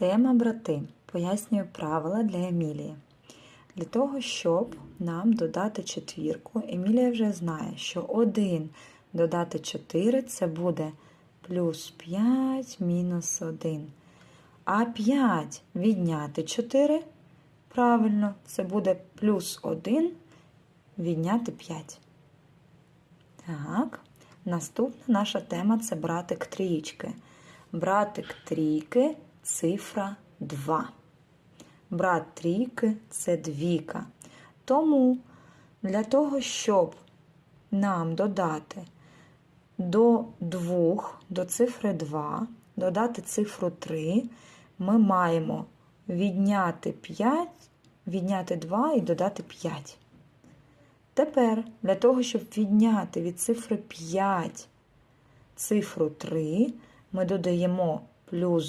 Тема брати. Пояснюю правила для Емілії. Для того, щоб нам додати четвірку, Емілія вже знає, що 1 додати 4 це буде плюс 5 мінус 1. А 5 відняти 4. Правильно, це буде плюс 1 відняти 5. Так, наступна наша тема це братик трієчки. Братик трійки цифра 2. Брат трійки це двійка. Тому для того, щоб нам додати до 2, до цифри 2, додати цифру 3, ми маємо відняти 5, відняти 2 і додати 5. Тепер для того, щоб відняти від цифри 5 цифру 3, ми додаємо плюс